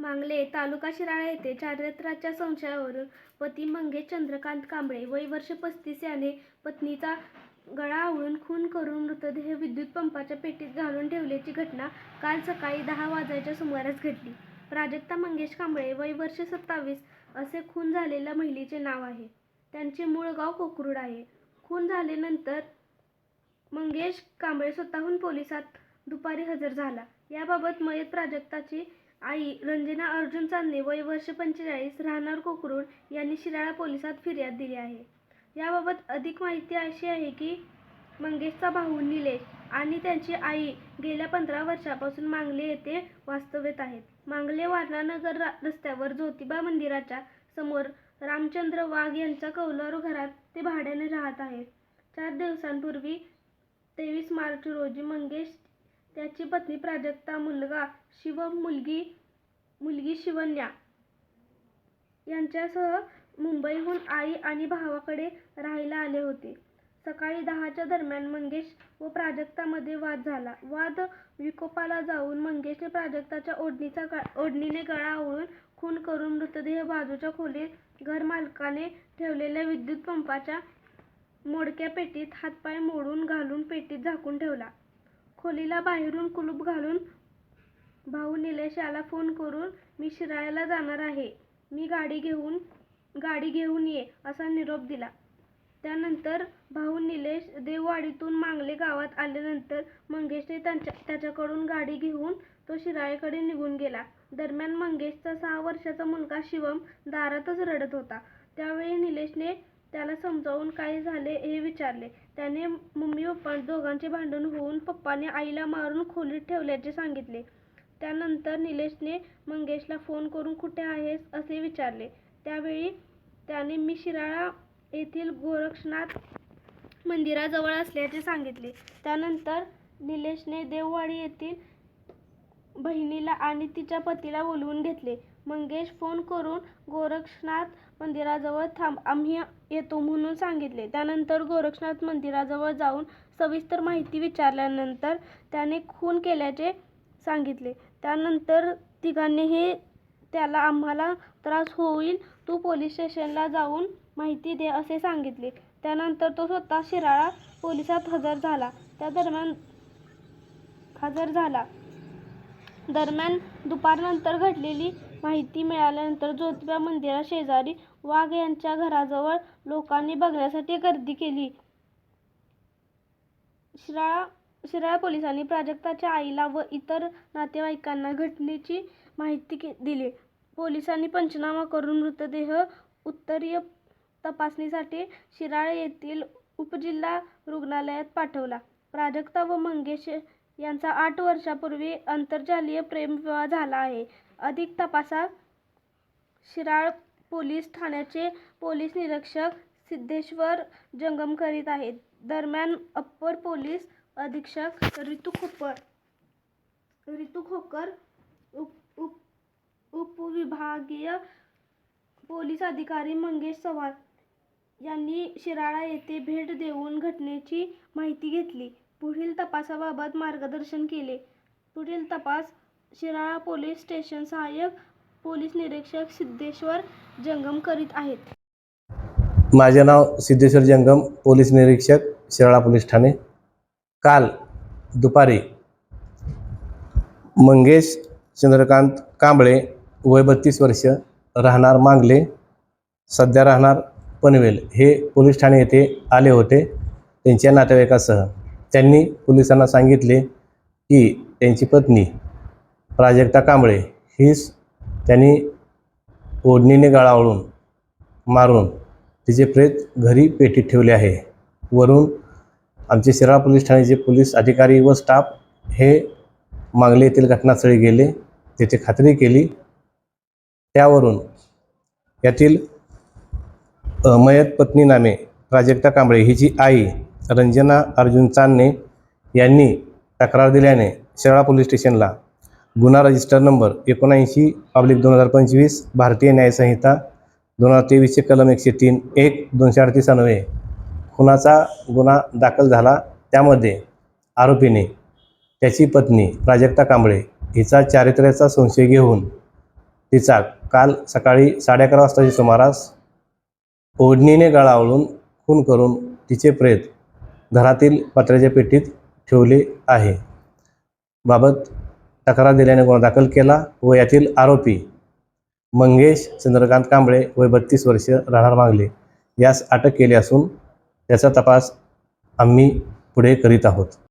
मांगले तालुका शिराळा येथे चारित्र्याच्या संशयावरून पती मंगेश चंद्रकांत कांबळे वय वर्ष पस्तीस याने पत्नीचा गळा आवळून खून करून मृतदेह विद्युत पंपाच्या पेटीत घालून ठेवल्याची घटना काल सकाळी दहा वाजायच्या सुमारास घडली. प्राजक्ता मंगेश कांबळे वय वर्ष सत्तावीस असे खून झालेल्या महिलेचे नाव आहे. त्यांचे मूळ गाव कोकरूड आहे. खून झाल्यानंतर मंगेश कांबळे स्वतःहून पोलिसात दुपारी हजर झाला. याबाबत मयत प्राजक्ताची आई रंजना अर्जुन चांदणे वय वर्ष पंचेचाळीस राहणार कोकरूड यांनी शिराळा पोलिसात फिर्याद दिली आहे. याबाबत अधिक माहिती अशी आहे की मंगेशचा भाऊ निलेश आणि त्यांची आई गेल्या पंधरा वर्षापासून मांगले येथे वास्तव्यात आहेत. मांगले वारणानगर रस्त्यावर ज्योतिबा मंदिराच्या समोर रामचंद्र वाघ यांच्या कौलारू घरात ते भाड्याने राहत आहेत. चार दिवसांपूर्वी तेवीस मार्च रोजी मंगेश, त्याची पत्नी प्राजक्ता, मुलगा शिव मुलगी मुलगी शिवन्या यांच्यासह मुंबईहून आई आणि भावाकडे राहायला आले होते. सकाळी दहाच्या दरम्यान मंगेश व प्राजक्तामध्ये वाद झाला. वाद विकोपाला जाऊन मंगेशने प्राजक्ताचा ओढणीने गळा ओळून खून करून मृतदेह बाजूच्या खोलीत घरमालकाने ठेवलेल्या विद्युत पंपाच्या मोडक्या पेटीत हातपाय मोडून घालून पेटीत झाकून ठेवला. खोलीला बाहेरून कुलूप घालून भाऊ निलेश याला फोन करून मी शिराळ्याला जाणार आहे, मी गाडी घेऊन गाडी घेऊन ये असा निरोप दिला. त्यानंतर भाऊ निलेश देववाडीतून मांगले गावात आल्यानंतर मंगेशने त्यांच्या त्याच्याकडून गाडी घेऊन तो शिराळ्याकडे निघून गेला. दरम्यान मंगेशचा सहा वर्षाचा मुलगा शिवम दारातच रडत होता. त्यावेळी निलेशने त्याला समजावून काय झाले हे विचारले. त्याने मम्मी पप्पा दोघांचे भांडण होऊन पप्पाने आईला मारून खोलीत ठेवल्याचे सांगितले. त्यानंतर निलेशने मंगेशला फोन करून कुठे आहेस असे विचारले. त्यावेळी त्याने मी शिराळा येथील गोरक्षनाथ मंदिराजवळ असल्याचे सांगितले. त्यानंतर निलेशने देववाडी येथील बहिणीला आणि तिच्या पतीला बोलवून घेतले. मंगेश फोन करून गोरक्षनाथ मंदिराजवळ थांब आम्ही येतो म्हणून सांगितले. त्यानंतर गोरक्षनाथ मंदिराजवळ जाऊन सविस्तर माहिती विचारल्यानंतर त्याने खून केल्याचे सांगितले. त्यानंतर तिघांनीही त्याला आम्हाला त्रास होईल तू पोलीस स्टेशनला जाऊन माहिती दे असे सांगितले. त्यानंतर तो स्वतः शिराळा पोलिसात हजर झाला. दरम्यान दुपारनंतर घडलेली माहिती मिळाल्यानंतर ज्योतिबा मंदिराशेजारी वाघ यांच्या घराजवळ लोकांनी बघण्यासाठी गर्दी केली. शिराळा पोलिसांनी प्राजक्ताच्या आईला व इतर नातेवाईकांना घटनेची माहिती दिली. पोलिसांनी पंचनामा करून मृतदेह उत्तरीय तपासणीसाठी शिराळे येथील उपजिल्हा रुग्णालयात पाठवला. प्राजक्ता व मंगेश यांचा आठ वर्षापूर्वी आंतरजालीय प्रेमविवाह झाला आहे. अधिक तपासात शिराळ पोलीस ठाण्याचे पोलीस निरीक्षक सिद्धेश्वर जंगम करीत आहेत. दरम्यान अप्पर पोलीस अधीक्षक रितू खोकर, उपविभागीय पोलीस अधिकारी मंगेश चव्हाण यांनी शिराळा येथे भेट देऊन घटनेची माहिती घेतली. पुढील तपासाबाबत मार्गदर्शन केले. पुढील तपास शिराळा पोलीस स्टेशन सहाय्यक पोलीस निरीक्षक सिद्धेश्वर जंगम करीत आहेत. माझे नाव सिद्धेश्वर जंगम पोलीस निरीक्षक शिराळा पोलीस ठाणे काल दुपारी मंगेश चंद्रकांत कांबळे वय बत्तीस वर्ष राहणार मांगले सध्या राहणार पनवेल हे पोलीस ठाणे येथे आले होते त्यांच्या नातेवाईकासह त्यांनी पोलिसांना सांगितले की त्यांची पत्नी प्राजक्ता कांबळे हीच त्यांनी ओढणीने गळावळून मारून तिचे प्रेत घरी पेटीत ठेवले आहे. वरून आमचे शिराळा पोलीस ठाण्याचे पोलीस अधिकारी व स्टाफ हे मांगले येथील घटनास्थळी गेले तेथे खात्री केली. त्यावरून यातील मयत पत्नी नामे प्राजक्ता कांबळे हिची आई रंजना अर्जुन चांदणे यांनी तक्रार दिल्याने शिराळा पोलीस स्टेशनला गुन्हा रजिस्टर नंबर एकोणऐंशी पब्लिक दोन हजार पंचवीस भारतीय न्यायसंहिता दोन हजार तेवीसचे कलम एकशे तीन एक दोनशे अडतीस अन्वये खुनाचा गुन्हा दाखल झाला. त्यामध्ये आरोपीने त्याची पत्नी प्राजक्ता कांबळे हिचा चारित्र्याचा संशय घेऊन तिचा काल सकाळी साडे अकरा वाजताच्या सुमारास ओढणीने गळावळून खून करून तिचे प्रेत घरातील पत्र्याच्या पेटीत ठेवले आहे बाबत तक्रार दिल्याने गुन्हा दाखल केला व यातील आरोपी मंगेश चंद्रकांत कांबळे वय बत्तीस वर्ष राहणार मागले. यास अटक केली असून त्याचा तपास आम्ही पुढे करीत आहोत.